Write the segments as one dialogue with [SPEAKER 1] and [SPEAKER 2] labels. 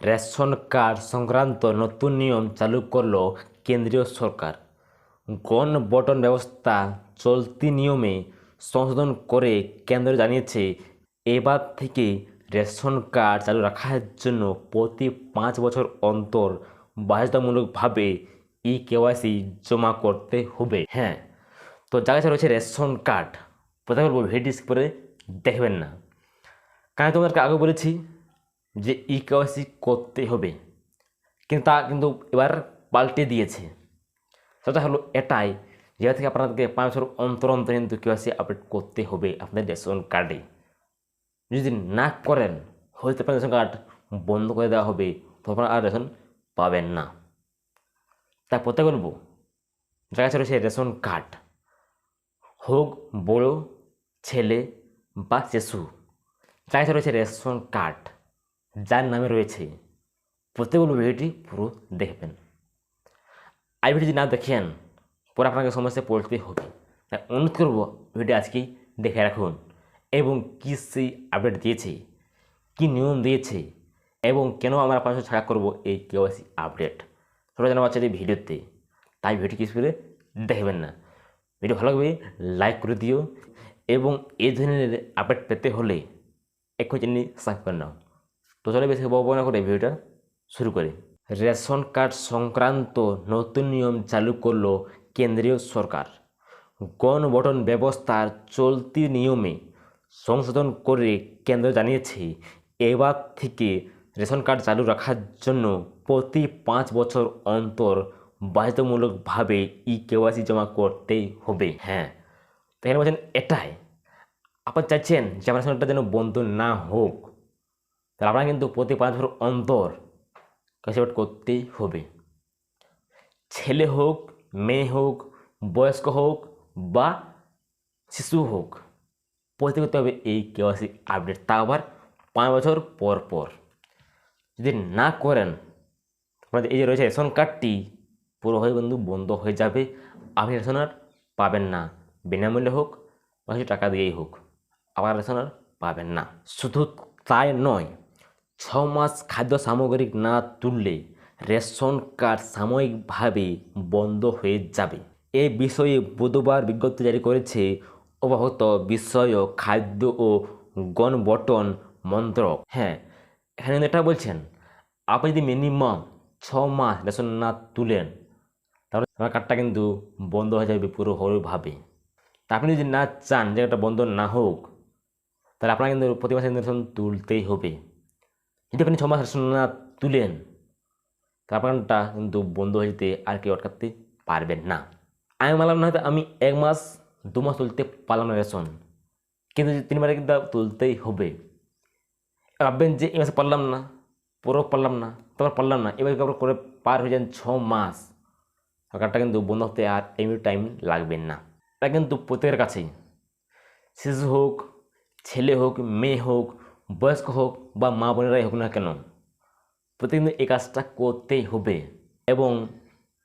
[SPEAKER 1] Ration card সংক্রান্ত নতুন নিয়ম চালু করল কেন্দ্রীয় সরকার। গণ বটন ব্যবস্থা চলতি নিয়মে সংশোধন করে কেন্দ্র জানিয়েছে, এবার থেকে রেশন কার্ড চালু রাখার জন্য প্রতি পাঁচ বছর অন্তর বাধ্যতামূলকভাবে ই কেওয়াইসি জমা করতে হবে। হ্যাঁ তো কাছে রয়েছে রেশন কার্ড, প্রথমে বলব ভিডিও করে দেখবেন না। কারণ তোমাদেরকে আগে বলেছি যে ই কেওয়াইসি করতে হবে। কিন্তু তা কিন্তু এবার পাল্টে দিয়েছে। সেটা হলো এটাই, যেটা থেকে আপনাদেরকে পাঁচ বছর অন্তর অন্তর কিন্তু কেওয়াইসি আপডেট করতে হবে আপনাদের রেশন কার্ডে। যদি না করেন হয়তো আপনার রেশন কার্ড বন্ধ করে দেওয়া হবে তখন আর রেশন পাবেন না। তাই প্রত্যেক বলব যার কাছে রয়েছে রেশন কার্ড। হোক, বড়, ছেলে বা শিশু যার কাছে রয়েছে রেশন কার্ড। যার নামে রয়েছে প্রত্যেক বলব ভিডিওটি পুরো দেখবেন। আর ভিডিও যদি না দেখেন, পরে আপনাকে সমস্যায় পড়তে হবে। তাই অনুরোধ করব ভিডিও আজকেই দেখে রাখুন এবং কী সেই আপডেট দিয়েছে, কী নিয়ম দিয়েছে এবং কেন আমরা পাঁচশো ছাড়া করব এই কেওয়াইসি আপডেট। সেটা জানা পাচ্ছে এই ভিডিওতে। তাই ভিডিও কিছু করে দেখবেন না। ভিডিও ভালো লাগবে লাইক করে দিও এবং এই ধরনের আপডেট পেতে হলে এখন চ্যানেল সাবস্ক্রাইব করে নাও। তো চলে বেশি বড় না করে ভিডিওটা শুরু করি। রেশন কার্ড সংক্রান্ত নতুন নিয়ম চালু করল কেন্দ্রীয় সরকার। গণবটন ব্যবস্থার চলতি নিয়মে সংশোধন করে কেন্দ্র জানিয়েছে, এবার থেকে রেশন কার্ড চালু রাখার জন্য প্রতি পাঁচ বছর অন্তর বাধ্যতামূলকভাবে ই কেওয়াইসি জমা করতেই হবে। হ্যাঁ তো এখানে বলছেন এটাই। আপনার চাইছেন যে আপনার রেশনটা যেন বন্ধ না হোক। তাহলে আপনারা কিন্তু প্রতি পাঁচ বছর অন্তর কাছে করতেই হবে। ছেলে হোক, মেয়ে হোক, বয়স্ক হোক বা শিশু হোক পড়তে করতে হবে এই কেওয়াইসি আপডেট। তা আবার পাঁচ বছর পর পর। যদি না করেন আপনাদের এই যে রয়েছে রেশন কার্ডটি, পুরো পুরোভাবে বন্ধু বন্ধ হয়ে যাবে। আপনি রেশন আর পাবেন না। বিনামূল্যে হোক বা কিছু টাকা দিয়েই হোক, আবার রেশন আর পাবেন না। শুধু তাই নয় ছ মাস খাদ্য সামগ্রী না তুললে রেশন কার্ড সাময়িকভাবে বন্ধ হয়ে যাবে। এই বিষয়ে বুধবার বিজ্ঞপ্তি জারি করেছে অবহত বিষয় খাদ্য ও গণবটন মন্ত্রক। হ্যাঁ এখানে এটা বলছেন, আপনি যদি মিনিমাম ছ মাস রেশন না তুলেন, তাহলে আমার কার্ডটা কিন্তু বন্ধ হয়ে যাবে পুরোভাবে তা আপনি যদি না চান যে এটা বন্ধ না হোক, তাহলে আপনার কিন্তু প্রতি মাসে রেশন তুলতেই হবে। যদি আপনি ছ মাস রেশন না, তুলেন। আপনারটা কিন্তু বন্ধ হয়ে যেতে আর কেউ আটকাতে পারবেন না। আমি মানলাম না হয়তো আমি এক মাস, দু মাস তুলতে পারলাম না রেশন। কিন্তু তিনবারে কিন্তু তুলতেই হবে। ভাববেন যে এই মাসে পারলাম না পুরো পারলাম না তোমার পারলাম না এবার কাপড় করে পার হয়ে যান ছ মাস? সরকারটা কিন্তু বন্ধ হতে আর এমনি টাইম লাগবে না। এটা কিন্তু প্রত্যেকের কাছেই। শিশু হোক, ছেলে হোক, মেয়ে হোক বয়স্ক হোক বা মা বোনেরাই হোক না কেন, প্রতিদিন এই কাজটা করতেই হবে এবং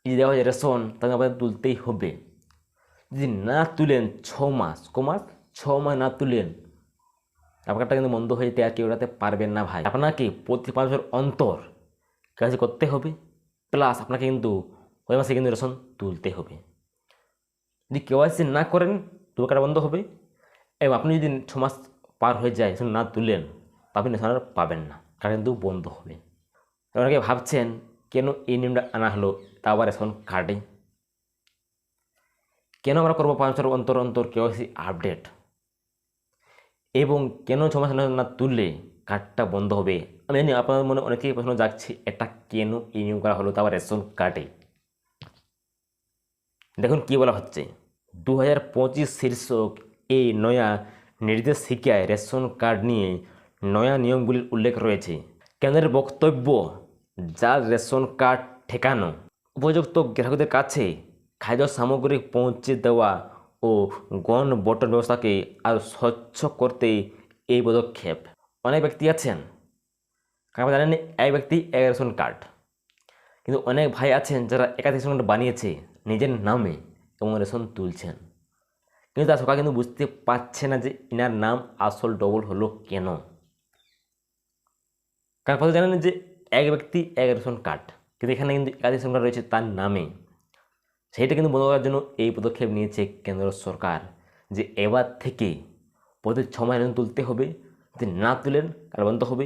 [SPEAKER 1] এই দেওয়া হয় রেশন তাকে আপনাদের তুলতেই হবে। যদি না তুলেন ছ মাস, ক মাস? ছ মাস না তুলেন আপনারটা কিন্তু বন্ধ হয়ে যেতে আর কেউ রাতে পারবেন না ভাই। আপনাকে প্রতি পাঁচ বছর অন্তর কাজ করতে হবে, প্লাস আপনাকে কিন্তু ওই মাসে কিন্তু রেশন তুলতে হবে। যদি কেওয়াইসি না করেন, তোর কাটা বন্ধ হবে এবং আপনি যদি ছ মাস পার হয়ে যায় না তুলেন আপনি আর পাবেন না। কারণ কিন্তু বন্ধ হবে। অনেকে ভাবছেন, কেন এই নিয়মটা আনা হলো? তা আবার রেশন কার্ডে কেন আমরা করব পাঁচ বছর অন্তর অন্তর কেওয়াইসি আপডেট এবং কেন ছ মাস না তুললে কার্ডটা বন্ধ হবে? আমি জানি আপনার মনে অনেকেই প্রশ্ন যাচ্ছে এটা কেন এই নিয়ম করা হলো? তা আবার রেশন কার্ডে দেখুন কি বলা হচ্ছে। দু হাজার পঁচিশ শীর্ষক এই নয়া নির্দেশিকায় রেশন কার্ড নিয়ে নয়া নিয়মগুলির উল্লেখ রয়েছে। কেন্দ্রের বক্তব্য যার রেশন কার্ড ঠেকানো, উপযুক্ত গ্রাহকদের কাছে খাদ্য সামগ্রী পৌঁছে দেওয়া ও গণ বটন ব্যবস্থাকে আরও স্বচ্ছ করতে এই পদক্ষেপ। অনেক ব্যক্তি আছেন, কারণ জানেন এক ব্যক্তি এক রেশন কার্ড। কিন্তু অনেক ভাই আছেন যারা একাধিক রেশন কার্ড বানিয়েছে, নিজের নামে এবং রেশন তুলছেন। কিন্তু তার সকাল কিন্তু বুঝতে পারছে না যে ইনার নাম আসল ডবল হলো কেন। কারণ কথা জানেন যে এক ব্যক্তি, এক রেশন কার্ড। কিন্তু এখানে কিন্তু একাধিক রেশন কার্ড রয়েছে তার নামে। সেইটা কিন্তু বন্ধ করার জন্য এই পদক্ষেপ নিয়েছে কেন্দ্র সরকার যে এবার থেকে প্রতি ছ মাস রেশন তুলতে হবে, যদি না তুলেন কার্ড বন্ধ হবে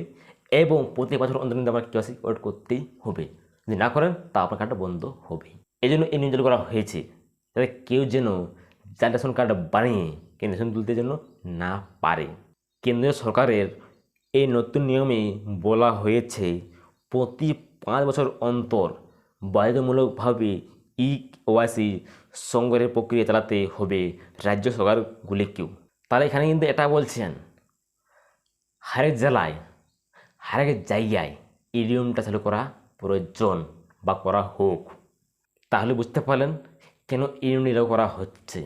[SPEAKER 1] এবং প্রতি বছর অন্তর আপনার কেওয়াইসি ওয়েট করতেই হবে। যদি না করেন তা আপনার কার্ডটা বন্ধ হবে। এই জন্য এই নিয়োজন করা হয়েছে যাতে কেউ যেন যার রেশন কার্ড বানিয়ে কেউ রেশন তুলতে যেন না পারে। কেন্দ্রীয় সরকারের এই নতুন নিয়মে বলা হয়েছে, প্রতি পাঁচ বছর অন্তর বাধ্যতামূলকভাবে ই ওয়াইসি সংগ্রহের প্রক্রিয়া চালাতে হবে রাজ্য সরকারগুলিকেও। তাহলে এখানে কিন্তু এটা বলছেন, হারেক জেলায়, হারেক জায়গায় এই নিয়মটা চালু করা প্রয়োজন বা করা হোক। তাহলে বুঝতে পারলেন কেন এই নিয়ম নির্বাহ করা হচ্ছে।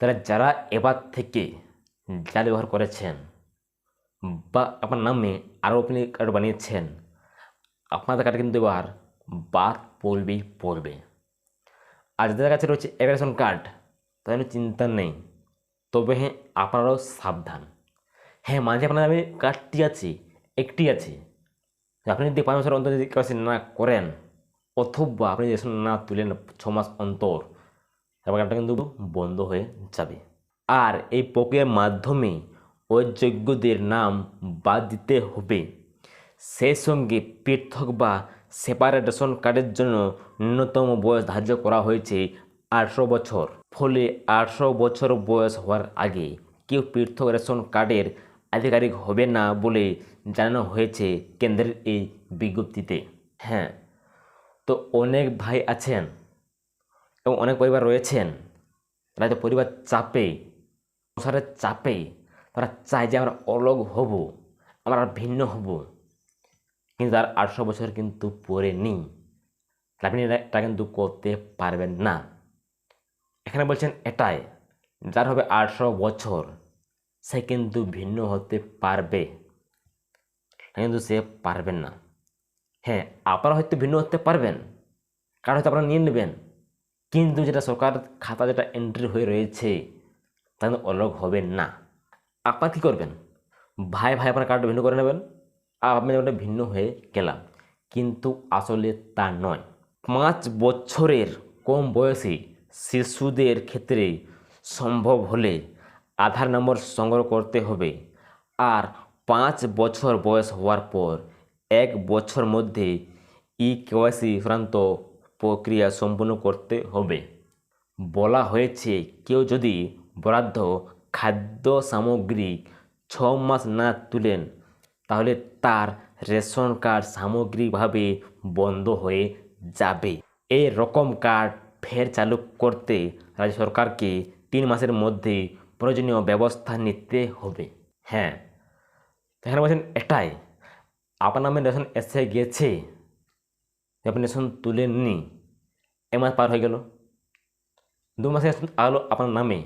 [SPEAKER 1] তারা যারা এবার থেকে জাল ব্যবহার করেছেন বা আপনার নামে আরও আপনি কার্ড বানিয়েছেন, আপনাদের কার্ড কিন্তু এবার বাদ পড়বেই পড়বে। আর যাদের কাছে রয়েছে এক রেশন কার্ড, তাদের চিন্তা নেই। তবে হ্যাঁ আপনারাও সাবধান। হ্যাঁ মাঝে আপনার নামে কার্ডটি আছে, একটি আছে। আপনি যদি পাঁচ বছর অন্তর যদি কেওয়াইসি না করেন, অথবা আপনি রেশন না তুলেন ছ মাস অন্তর তারপর কার্ডটা কিন্তু বন্ধ হয়ে যাবে। আর এই প্রক্রিয়ার মাধ্যমে অযোগ্যদের নাম বাদ দিতে হবে। সেই সঙ্গে পৃথক বা সেপারেট রেশন কার্ডের জন্য ন্যূনতম বয়স ধার্য করা হয়েছে আঠেরো বছর। ফলে আঠেরো বছর বয়স হওয়ার আগে কেউ পৃথক রেশন কার্ডের আধিকারিক হবে না বলে জানানো হয়েছে কেন্দ্রের এই বিজ্ঞপ্তিতে। হ্যাঁ তো অনেক ভাই আছেন এবং অনেক পরিবার রয়েছেন। তারা তো পরিবার চাপে, সংসারের চাপে তারা চায় যে আমরা অলগ হব, আমরা ভিন্ন হব। কিন্তু তার আটশো বছর কিন্তু পরে নেই। আপনি এটা কিন্তু করতে পারবেন না। এখানে বলছেন এটাই, যার হবে আটশো বছর, সে কিন্তু ভিন্ন হতে পারবে। কিন্তু সে পারবেন না। হ্যাঁ আপনারা হয়তো ভিন্ন হতে পারবেন, কারণ হয়তো আপনারা নিয়ে নেবেন। কিন্তু যেটা সরকার খাতা, যেটা এন্ট্রি হয়ে রয়েছে, তা কিন্তু অলগ হবে না। আপনার কী করবেন? ভাই ভাই আপনার কার্ডটা ভিন্ন করে নেবেন। আর আপনি ওটা ভিন্ন হয়ে গেলাম, কিন্তু আসলে তা নয়। পাঁচ বছরের কম বয়সী শিশুদের ক্ষেত্রে সম্ভব হলে আধার নম্বর সংগ্রহ করতে হবে। আর পাঁচ বছর বয়স হওয়ার পর এক বছর মধ্যে ই কেওয়াইসি সংক্রান্ত প্রক্রিয়া সম্পূর্ণ করতে হবে। বলা হয়েছে, কেউ যদি বরাদ্দ খাদ্য সামগ্রী ছ মাস না তুলেন, তাহলে তার রেশন কার্ড সামগ্রিকভাবে বন্ধ হয়ে যাবে। এই রকম কার্ড ফের চালু করতে রাজ্য সরকারকে তিন মাসের মধ্যে প্রয়োজনীয় ব্যবস্থা নিতে হবে। হ্যাঁ এখানে বলছেন এটাই। আপনার নামে রেশন এসে গেছে, আপনি রেশন তুলেননি এক মাস পার হয়ে গেল। দু মাসে আলো আপনার নামে।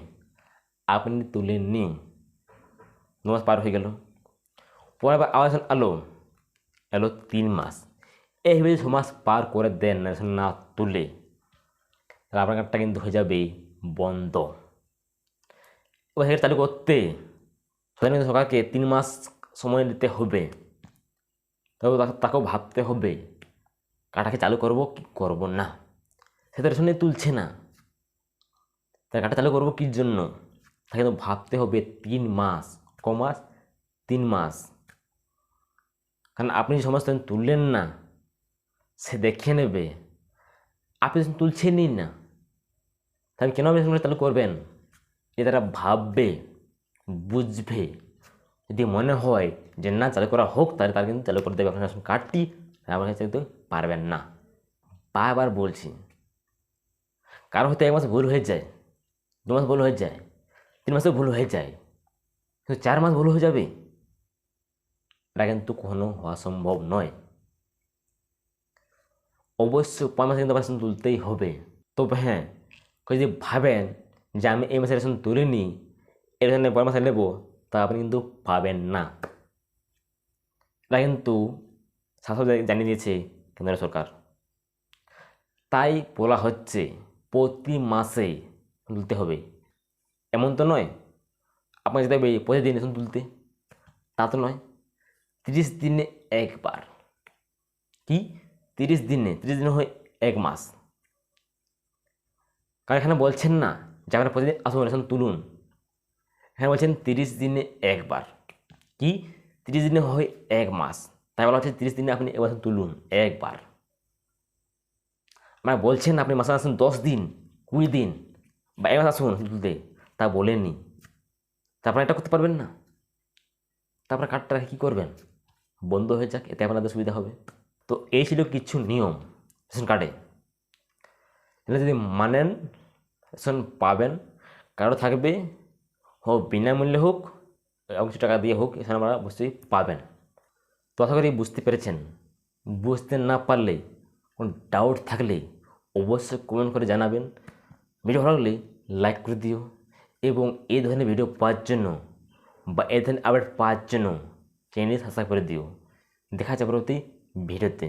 [SPEAKER 1] আপনি তুলেননি। দু মাস পার হয়ে গেল। পরে আবার আবার আলো। এলো তিন মাস। এইভাবে যদি মাস পার করে দেন রেশন না তুলে, তাহলে আপনার কার্ডটা কিন্তু হয়ে যাবে বন্ধ। এবার সেটা চালু করতে কিন্তু সরকারকে তিন মাস সময় দিতে হবে। তবে তাকেও ভাবতে হবে কাটাকে চালু করব কি করব না? সে তো রেশনে তুলছে না। তাই কাটা চালু করব কির জন্য? তাকে কিন্তু ভাবতে হবে তিন মাস, ক মাস? তিন মাস। কারণ আপনি যে সমস্ত তুললেন না, সে দেখে নেবে। আপনি তুলছেনই না। তাহলে কেন আপনি চালু করবেন? যে তারা ভাববে, বুঝবে। যদি মনে হয় যে না, চালু করা হোক, তাহলে তারা কিন্তু চালু করে দেবে। আপনার রেশন কার্ডটি আপনার কাছে কিন্তু পারবেন না। বারবার বলছি, কারও হয়তো এক মাস ভুল হয়ে যায়, দু মাস ভুল হয়ে যায়। তিন মাসে ভুল হয়ে যায়। কিন্তু চার মাস ভুল হয়ে যাবে? এটা কিন্তু কখনো হওয়া সম্ভব নয়। অবশ্যই পাঁচ মাসে কিন্তু রেশন তুলতেই হবে। তবে হ্যাঁ যদি ভাবেন যে আমি এই মাসে রেশন তুলিনি এর জন্য পরের মাসে নেব, তা আপনি কিন্তু পাবেন না। এটা কিন্তু শাসক জানিয়ে দিয়েছে কেন্দ্র সরকার। তাই বলা হচ্ছে প্রতি মাসে তুলতে হবে। এমন তো নয়। আপনাকে যেতে হবে প্রতিদিন রেশন তুলতে। তা তো নয়। তিরিশ দিনে একবার কি? তিরিশ দিনে। তিরিশ দিনে হয় এক মাস। কারণ এখানে বলছেন না যে আপনারা প্রতিদিন আসুন রেশন তুলুন। এখানে বলছেন তিরিশ দিনে একবার কি? তিরিশ দিনে হয় এক মাস। তাই বলা হচ্ছে তিরিশ দিনে আপনি একবার তুলুন। একবার মানে বলছেন আপনি মাসে আসুন দশ দিন, কুড়ি দিন বা এক মাস আসুন তুলতে। তা বলেনি তা তারপরে এটা করতে পারবেন না। তা তারপরে কার্ডটা কী করবেন? বন্ধ হয়ে যাক, এতে আপনাদের সুবিধা হবে। তো এই ছিল কিছু নিয়ম রেশন কার্ডে। এগুলো যদি মানেন, রেশন পাবেন, কারও থাকবে, হোক বিনামূল্যে হোক কিছু টাকা দিয়ে হোক এখানে আমরা অবশ্যই পাবেন। তো আশা করি বুঝতে পেরেছেন। বুঝতে না পারলে, কোনো ডাউট থাকলে, অবশ্যই কমেন্ট করে জানাবেন। ভিডিও ভালো লাগলে লাইক করে দিও। এবং এই ধরনের ভিডিও পাওয়ার জন্য বা এই ধরনের আপডেট পাওয়ার জন্য চ্যানেল সাবস্ক্রাইব করে দিও। দেখা যাবে পরবর্তী ভিডিওতে